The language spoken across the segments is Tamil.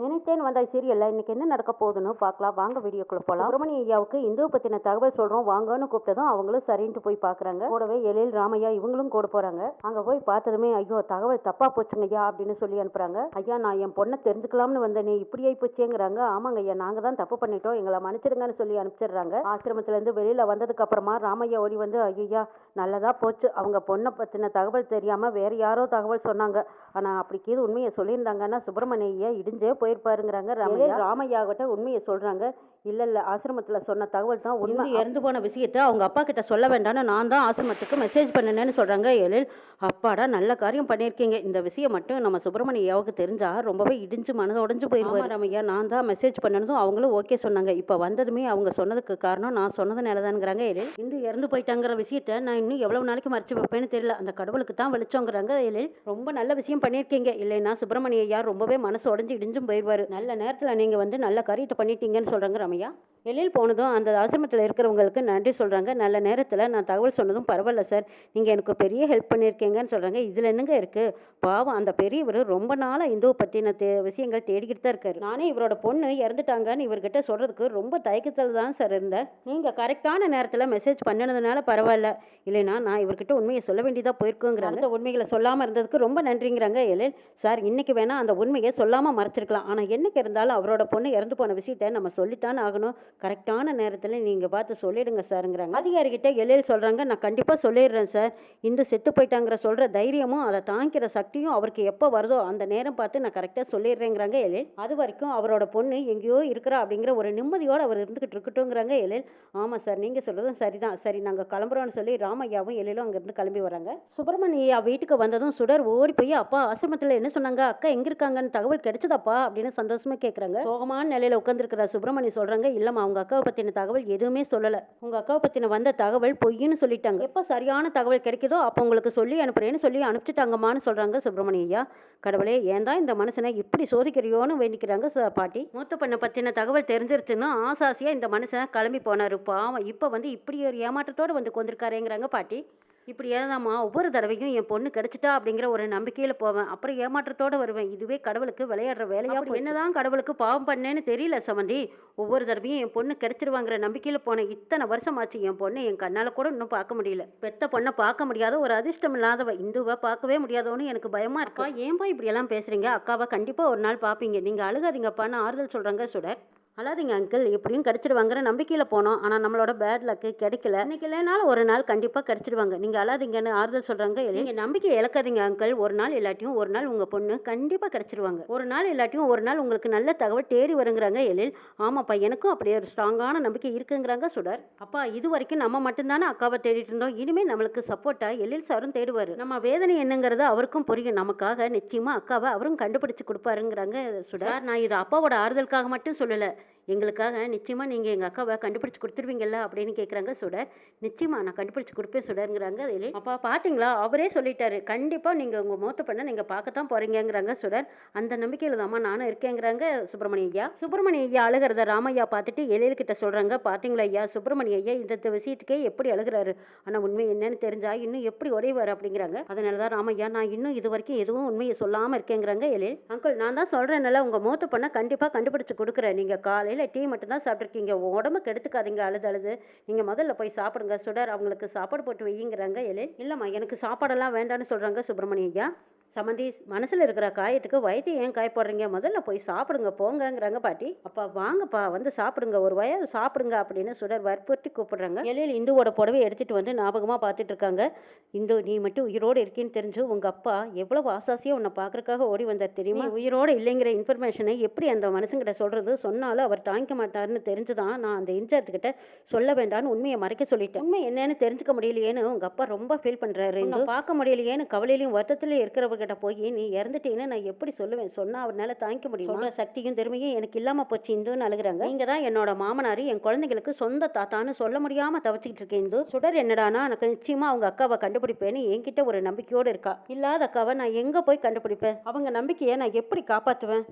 நினைத்தேன் வந்தாய் சீரியல்ல. இன்னைக்கு என்ன நடக்க போகுதுன்னு பார்க்கலாம். வாங்க வீடியோக்குள்ள போலாம். சுப்பிரமணிய ஐயாவுக்கு இந்து பத்தின தகவல் சொல்றோம். வாங்கன்னு கூப்பிட்டதும் அவங்களும் சரின்ட்டு போய் பாக்குறாங்க கூடவே எழில் ராமையா இவங்களும் கூட போறாங்க. அங்க போய் பார்த்ததுமே ஐயோ தகவல் தப்பா போச்சுங்க ஐயா அப்படின்னு சொல்லி அனுப்புறாங்க. ஐயா நான் என் பொண்ணை தெரிஞ்சுக்கலாம்னு வந்தேனே. இப்படி ஆகி போச்சேங்கிறாங்க. ஆமாங்க ஐயா நாங்க தான் தப்பு பண்ணிட்டோம். எங்களை மன்னிச்சிடுங்கன்னு சொல்லி அனுப்பிச்சிடுறாங்க. ஆசிரமத்துல இருந்து வெளியில வந்ததுக்கு அப்புறமா ராமையா ஓடி வந்து ஐயா நல்லதா போச்சு. அவங்க பொண்ணை பத்தின தகவல் தெரியாம வேற யாரோ தகவல் சொன்னாங்க. ஆனா அப்படிக்கு இது உண்மையை சொல்லியிருந்தாங்கன்னா சுப்பிரமணிய இடிஞ்சே போயிருப்பாருங்கிறாங்க ராமையா ராமையா. கிட்ட உண்மையை சொல்றாங்க. இல்ல இல்ல ஆசிரமத்துல சொன்ன தகவல் தான் உண்மை. இறந்து போன விஷயத்த அவங்க அப்பா கிட்ட சொல்ல வேண்டாம்னு நான் தான் ஆசிரமத்துக்கு மெசேஜ் பண்ணினேன்னு சொல்றாங்க எழில் அப்பாடா நல்ல காரியம் பண்ணியிருக்கீங்க. இந்த விஷயம் மட்டும் நம்ம சுப்பிரமணியாவுக்கு தெரிஞ்சா ரொம்பவே இடிஞ்சு மனது உடஞ்சு போயிருவாரு. ராமையா. நான் தான் மெசேஜ் பண்ணனதும் அவங்களும் ஓகே சொன்னாங்க. இப்போ வந்ததுமே அவங்க சொன்னதுக்கு காரணம் நான் சொன்னதுனால தான்ங்கிறாங்க எழில் இந்து இறந்து போயிட்டாங்கிற விஷயத்த நான் இன்னும் எவ்வளவு நாளைக்கு மறைச்சு வைப்பேன்னு தெரியல. அந்த கடவுளுக்கு தான் வெளிச்சோங்கிறாங்க எழில் ரொம்ப நல்ல விஷயம் பண்ணியிருக்கீங்க. இல்லைன்னா சுப்பிரமணிய ரொம்பவே மனசு உடஞ்சு இடிஞ்சும் போயிடுவாரு நல்ல நேரத்துல நீங்க வந்து நல்ல காரியத்தை பண்ணிட்டீங்கன்னு சொல்றாங்க ரம்யா. வெளியில் போனதும் அந்த ஆசிரமத்தில் இருக்கிறவங்களுக்கு நன்றி சொல்கிறாங்க நல்ல நேரத்தில் நான் தகவல் சொன்னதும் பரவாயில்ல சார். நீங்கள் எனக்கு பெரிய ஹெல்ப் பண்ணியிருக்கீங்கன்னு சொல்கிறாங்க இதில் என்னங்க இருக்குது பாவம் அந்த பெரியவர் ரொம்ப நாளாக இந்துவை பற்றின தே விஷயங்கள் தேடிக்கிட்டு தான் இருக்காரு. நானே இவரோட பொண்ணு இறந்துட்டாங்கன்னு இவர்கிட்ட சொல்கிறதுக்கு ரொம்ப தயக்கத்தில் தான் சார் இருந்தேன். நீங்கள் கரெக்டான நேரத்தில் மெசேஜ் பண்ணினதுனால பரவாயில்ல. இல்லைன்னா நான் இவர்கிட்ட உண்மையை சொல்ல வேண்டியதாக போயிருக்குங்கிறாங்க. அந்த உண்மைகளை சொல்லாமல் இருந்ததுக்கு ரொம்ப நன்றிங்கிறாங்க எழில். சார் இன்றைக்கி வேணால் அந்த உண்மையை சொல்லாமல் மறைச்சிருக்கலாம். ஆனால் என்னைக்கு இருந்தாலும் அவரோட பொண்ணு இறந்து போன விஷயத்தை நம்ம சொல்லித்தான் ஆகணும். கரெக்டான நேரத்துல நீங்க பார்த்து சொல்லிடுங்க சாருங்கிறாங்க. அதிகாரிகிட்ட எழில் சொல்றாங்க நான் கண்டிப்பாக சொல்லிடுறேன் சார். இந்த செத்து போயிட்டாங்கிற சொல்ற தைரியமும் அதை தாங்கிற சக்தியும் அவருக்கு எப்போ வருதோ அந்த நேரம் பார்த்து நான் கரெக்டாக சொல்லிடுறேங்கிறாங்க எழில். அது வரைக்கும் அவரோட பொண்ணு எங்கேயோ இருக்கிறா அப்படிங்கிற ஒரு நிம்மதியோடு அவர் இருந்துகிட்டு இருக்கட்டும்ங்கிறாங்க எழில். ஆமாம் சார் நீங்கள் சொல்கிறதும் சரிதான். சரி நாங்கள் கிளம்புறோம்னு சொல்லி ராமையாவும் எழிலும் அங்கேருந்து கிளம்பி வராங்க. சுப்பிரமணியா வீட்டுக்கு வந்ததும் சுடர் ஓடி போய் அப்பா ஆசிரமத்தில் என்ன சொன்னாங்க? அக்கா எங்கே இருக்காங்கன்னு தகவல் கிடைச்சதாப்பா? அப்படின்னு சந்தோஷமாக கேட்குறாங்க சோகமான நிலையில் உட்காந்துருக்கிற சுப்பிரமணி சொல்கிறாங்க இல்லைம்மா அவங்க அக்காவை பற்றின தகவல் எதுவுமே சொல்லலை. உங்கள் அக்காவை பற்றின வந்த தகவல் பொய்ன்னு சொல்லிட்டாங்க. எப்போ சரியான தகவல் கிடைக்குதோ அப்போ உங்களுக்கு சொல்லி அனுப்புறேன்னு சொல்லி அனுப்பிச்சிட்டாங்கம்மான்னு சொல்கிறாங்க சுப்பிரமணிய ஐயா. கடவுளே ஏன் தான் இந்த மனுஷனை இப்படி சோதிக்கிறியோன்னு வேண்டிக்கிறாங்க ச- பாட்டி. மூத்த பண்ணை பற்றின தகவல் தெரிஞ்சிருச்சுன்னு ஆசாசியாக இந்த மனுஷன் கிளம்பி போனாரு. பாவம் இப்போ வந்து இப்படி ஒரு ஏமாற்றத்தோடு வந்து கொண்டிருக்காருங்கிறாங்க பாட்டி. இப்படி ஏதாம்மா ஒவ்வொரு தடவையும் என் பொண்ணு கிடைச்சிட்டா அப்படிங்கிற ஒரு நம்பிக்கையில் போவேன். அப்புறம் ஏமாற்றத்தோட வருவேன். இதுவே கடவுளுக்கு விளையாடுற வேலையா போய் என்னதான் கடவுளுக்கு பாவம் பண்ணேன்னு தெரியல சமந்தி. ஒவ்வொரு தடவையும் என் பொண்ணு கிடைச்சிருவாங்கிற நம்பிக்கையில் போனேன். இத்தனை வருஷம் ஆச்சு என் பொண்ணு என் கண்ணால் கூட இன்னும் பார்க்க முடியல. பெத்த பொண்ணை பார்க்க முடியாத ஒரு அதிர்ஷ்டம் இல்லாதவ இந்துவை பார்க்கவே முடியாதவன்னு எனக்கு பயமா இருக்கா. ஏன்பா இப்படி எல்லாம் பேசுறீங்க? அக்காவை கண்டிப்பா ஒரு நாள் பார்ப்பீங்க நீங்க அழுகாதீங்கப்பான்னு ஆறுதல் சொல்றாங்க சுடர். அழாதீங்க அங்கிள் எப்படியும் கிடச்சிடுவாங்கிற நம்பிக்கையில் போனோம். ஆனால் நம்மளோட பேட் லக்கு கிடைக்கல. இன்னைக்கு இல்லைனாலும் ஒரு நாள் கண்டிப்பாக கிடச்சிடுவாங்க நீங்கள் அழாதீங்கன்னு ஆறுதல் சொல்கிறாங்க நீங்கள் நம்பிக்கை இழக்காதீங்க அங்கிள் ஒரு நாள் இல்லாட்டியும் ஒரு நாள் உங்கள் பொண்ணு கண்டிப்பாக கிடச்சிடுவாங்க ஒரு நாள் இல்லாட்டியும் ஒரு நாள் உங்களுக்கு நல்ல தகவல் தேடி வருங்கிறாங்க எழில். ஆமாப்பா எனக்கும் அப்படியே ஒரு ஸ்ட்ராங்கான நம்பிக்கை இருக்குங்கிறாங்க சுடர். அப்பா இது வரைக்கும் நம்ம மட்டும்தானே அக்காவை தேடிட்டு இருந்தோம். இனிமேல் நம்மளுக்கு சப்போர்ட்டாக எழில் சாரும் தேடுவார். நம்ம வேதனை என்னங்கிறது அவருக்கும் புரியும். நமக்காக நிச்சயமாக அக்காவை அவரும் கண்டுபிடிச்சு கொடுப்பாருங்கிறாங்க சுடர். நான் இது அப்பாவோட ஆறுதலுக்காக மட்டும் சொல்லலை. எங்களுக்காக நிச்சயமாக நீங்கள் எங்கள் அக்காவை கண்டுபிடிச்சி கொடுத்துருவீங்கல்ல அப்படின்னு கேட்குறாங்க சுடர். நிச்சயமா நான் கண்டுபிடிச்சி கொடுப்பேன் சுடருங்கிறாங்க அதிலே அப்பா பார்த்தீங்களா அவரே சொல்லிட்டாரு. கண்டிப்பாக நீங்கள் உங்கள் மூத்த பண்ண நீங்கள் பார்க்கத்தான் போகிறீங்கிறாங்க சுடர். அந்த நம்பிக்கையில் தாம்மா நானும் இருக்கேங்கிறாங்க சுப்பிரமணிய ஐயா. சுப்பிரமணிய ஐயா அழுகிறத ராமையா பார்த்துட்டு எழில்கிட்ட சொல்கிறாங்க பார்த்தீங்களா ஐயா? சுப்பிரமணிய ஐயா இந்த விஷயத்துக்கே எப்படி அழுகிறாரு? ஆனால் உண்மை என்னன்னு தெரிஞ்சா இன்னும் எப்படி உடைவார் அப்படிங்கிறாங்க. அதனாலதான் ராமையா நான் இன்னும் இது வரைக்கும் எதுவும் உண்மையை சொல்லாமல் இருக்கேங்கிறாங்க எழில். அங்கிள் நான் தான் சொல்கிறேன்னால உங்கள் மூத்த பண்ண கண்டிப்பாக கண்டுபிடிச்சி கொடுக்குறேன். நீங்கள் காலையில் டீ மட்டும்தான் சாப்பிட்ருக்கீங்க உடம்புக்கு எடுத்துக்காதீங்க அழுது அழுது. நீங்கள் முதல்ல போய் சாப்பிடுங்க. சுடர் அவங்களுக்கு சாப்பாடு போட்டு வையுங்கிறாங்க எழில். இல்லைம்மா எனக்கு சாப்பாடெல்லாம் வேண்டான்னு சொல்கிறாங்க சுப்பிரமணிய ஐயா. சமந்தி மனசுல இருக்கிற காயத்துக்கு வயிற்று ஏன் காய போடுறீங்க முதல்ல போய் சாப்பிடுங்க போங்கங்கிறாங்க பாட்டி. அப்பா வாங்கப்பா வந்து சாப்பிடுங்க ஒரு வய சாப்பிடுங்க அப்படின்னு சுடர் வற்புறுத்தி கூப்பிடுறாங்க. எழில் இந்துவோட புடவை எடுத்துட்டு வந்து ஞாபகமா பார்த்துட்டு இருக்காங்க. இந்து நீ மட்டும் உயிரோடு இருக்கேன்னு தெரிஞ்சு உங்க அப்பா எவ்வளவு ஆசாசியா உன்னை பார்க்கறதுக்காக ஓடி வந்தார் தெரியுமா? உயிரோட இல்லைங்கிற இன்ஃபர்மேஷனை எப்படி அந்த மனுஷங்கிட்ட சொல்றது? சொன்னாலும் அவர் தாங்கிக்க மாட்டாருன்னு தெரிஞ்சுதான் நான் அந்த இன்சார்ஜ் கிட்ட சொல்ல வேண்டாம்னு உண்மையை மறைக்க சொல்லிட்டேன். உண்மை என்னன்னு தெரிஞ்சுக்க முடியலையேன்னு உங்க அப்பா ரொம்ப ஃபீல் இந்து. பார்க்க முடியலையேன்னு கவலையிலையும் வருத்தத்திலையும் இருக்கிறவர்கிட்ட போய் நீ இறந்துட்டீன்னு நான் எப்படி சொல்லுவேன்? சொன்னா அவர்னால தாங்கிக்க முடியும்? சொல்ற சக்தியும் திறமையும் எனக்கு இல்லாம போச்சு இந்துன்னு அழுகுறாங்க நீங்க தான் என்னோட மாமனார் என் குழந்தைங்களுக்கு சொந்த தாத்தான்னு சொல்ல முடியாம தவிச்சுக்கிட்டு இருக்கேன் இந்து. சுடர் என்னடானா? எனக்கு நிச்சயமா அவங்க அக்காவை கண்டுபிடிப்பேன்னு என்கிட்ட ஒரு நம்பிக்கையோடு இருக்கா. இல்லாத அக்காவை நான் எங்க போய் கண்டுபிடிப்பேன்? அவங்க நம்பிக்கையை நான் எப்படி காப்பாத்துவேன்?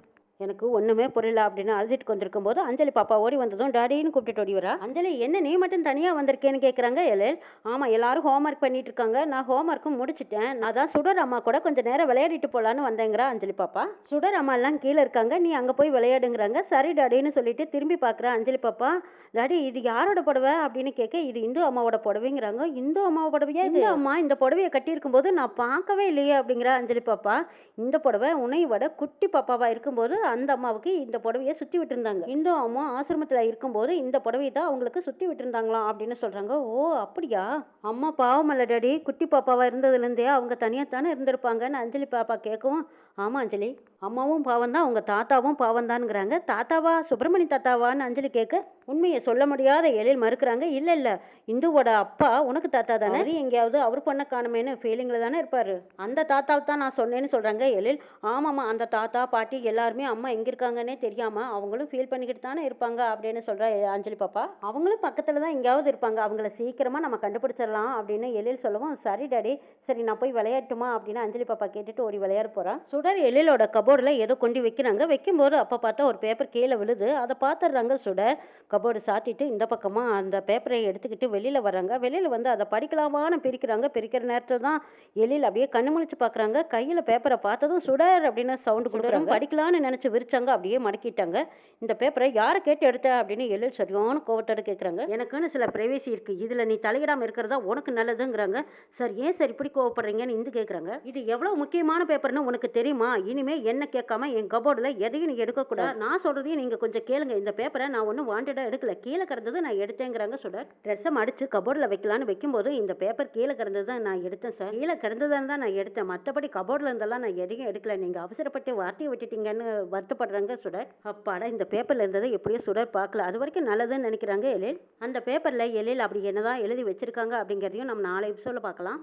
எனக்கு ஒன்றுமே புரியல அப்படின்னு அழுதுட்டு வந்திருக்கும் போது அஞ்சலி பாப்பா ஓடி வந்ததும் டாடின்னு கூப்பிட்டு ஓடி வரா. அஞ்சலி என்ன நீ மட்டும் தனியாக வந்திருக்கேன்னு கேட்குறாங்க எழில். ஆமாம் எல்லாரும் ஹோம்ஒர்க் பண்ணிட்டு இருக்காங்க. நான் ஹோம்ஒர்க்கும் முடிச்சிட்டேன். நான் தான் சுடர் அம்மா கூட கொஞ்சம் நேரம் விளையாடிட்டு போகலான்னு வந்தேங்கிறா அஞ்சலி பாப்பா. சுடர் அம்மா எல்லாம் கீழே இருக்காங்க. நீ அங்கே போய் விளையாடுங்கிறாங்க. சரி டாடின்னு சொல்லிட்டு திரும்பி பார்க்குறா அஞ்சலி பாப்பா. டாடி இது யாரோட புடவை? அப்படின்னு கேட்க இது இந்து அம்மாவோட புடவைங்கிறாங்க. இந்து அம்மாவோட புடவையா இது? அம்மா இந்த புடவையை கட்டியிருக்கும் போது நான் பார்க்கவே இல்லையே அப்படிங்கிற அஞ்சலி பாப்பா. இந்த புடவை உன்னை விட குட்டி பாப்பாவாக இருக்கும்போது அந்த அம்மாவுக்கு இந்த புடவையை சுற்றி விட்டுருந்தாங்க. இந்து அம்மா ஆசிரமத்தில் இருக்கும்போது இந்த புடவையை தான் அவங்களுக்கு சுற்றி விட்டுருந்தாங்களாம் அப்படின்னு சொல்கிறாங்க ஓ அப்படியா? அம்மா பாவமல்ல டாடி. குட்டி பாப்பாவா இருந்ததுலேருந்தே அவங்க தனியாக தானே இருந்திருப்பாங்கன்னு அஞ்சலி பாப்பா கேட்கவும் ஆமாம் அஞ்சலி அம்மாவும் பாவம் தான் உங்கள் தாத்தாவும் பாவம் தானுங்கிறாங்க தாத்தாவா சுப்பிரமணி தாத்தாவான்னு அஞ்சலி கேட்க உண்மையை சொல்ல முடியாத எழில் மறுக்கிறாங்க. இல்லை இல்லை இந்துவோட அப்பா உனக்கு தாத்தா தானே? எங்கேயாவது அவர் பொண்ணை காணுமேனு ஃபீலிங்கில் தானே இருப்பார். அந்த தாத்தாவை தான் நான் சொன்னேன்னு சொல்கிறாங்க எழில். ஆமாம்மா அந்த தாத்தா பாட்டி எல்லாருமே அம்மா எங்கே இருக்காங்கன்னே தெரியாமல் அவங்களும் ஃபீல் பண்ணிக்கிட்டு தானே இருப்பாங்க அப்படின்னு சொல்கிற அஞ்சலி பாப்பா. அவங்களும் பக்கத்தில் தான் எங்கேயாவது இருப்பாங்க. அவங்கள சீக்கிரமாக நம்ம கண்டுபிடிச்சிடலாம் அப்படின்னு எழில் சொல்லவும் சரி டாடி சரி நான் போய் விளையாட்டுமா அப்படின்னு அஞ்சலி பாப்பா கேட்டுட்டு ஓடி விளையாட போகிறான் சுடர் எழிலோட கபோர்டில் ஏதோ கொண்டு வைக்கிறாங்க. வைக்கும்போது அப்போ பார்த்தா ஒரு பேப்பர் கீழே விழுது. அதை பார்த்துடுறாங்க சுடர் கபோர்டு சாத்திட்டு இந்த பக்கமாக அந்த பேப்பரை எடுத்துக்கிட்டு வெளியில் வர்றாங்க. வெளியில் வந்து அதை படிக்கலாமான்னு பிரிக்கிறாங்க. பிரிக்கிற நேரத்தில் தான் எழில் அப்படியே கண்ணு முழிச்சு பார்க்குறாங்க. கையில் பேப்பரை பார்த்ததும் சுடர் அப்படின்னு சவுண்டு கொடுக்குறாங்க. படிக்கலான்னு நினச்சி விரிச்சாங்க. அப்படியே மடக்கிட்டாங்க. இந்த பேப்பரை யாரை கேட்டு எடுத்த அப்படின்னு எழில் சரியான கோவத்தோட கேட்குறாங்க எனக்குன்னு சில பிரைவேசி இருக்குது இதில் நீ தலையிடாமல் இருக்கிறதா உனக்கு நல்லதுங்கிறாங்க. சார் ஏன் சார் இப்படி கோவப்படுறீங்கன்னு இந்து கேட்குறாங்க இது எவ்வளோ முக்கியமான பேப்பர்னு உனக்கு தெரியுமா? இனிமே என்ன கேட்காம என் கபோர்டில் எதையும் நீ எடுக்கக்கூடாது. நான் சொல்கிறதையும் நீங்கள் கொஞ்சம் கேளுங்க. இந்த பேப்பரை நான் ஒன்றும் வாண்டடாக எடுக்கல. கீழே கிடந்தது நான் எடுத்தேங்கிறாங்க சுடர் ட்ரெஸ்ஸை மடிச்சு கபோர்டில் வைக்கலான்னு வைக்கும்போது இந்த பேப்பர் கீழே கிடந்தது தான் நான் எடுத்தேன் சார். கீழே கிடந்ததுன்னு தான் நான் எடுத்தேன். மற்றபடி கபோர்டில் இருந்தெல்லாம் நான் எதையும் எடுக்கல. நீங்கள் அவசரப்பட்டு வார்த்தையை விட்டுட்டீங்கன்னு வருத்தப்படுறாங்க சுடர் அப்பாடா இந்த பேப்பரில் இருந்ததை எப்படியோ சுடர் பார்க்கல. அது வரைக்கும் நல்லதுன்னு நினைக்கிறாங்க எழில். அந்த பேப்பரில் எழில் அப்படி என்னதான் எழுதி வச்சிருக்காங்க அப்படிங்கிறதையும் நம்ம நாளை எபிசோடில் பார்க்கலாம்.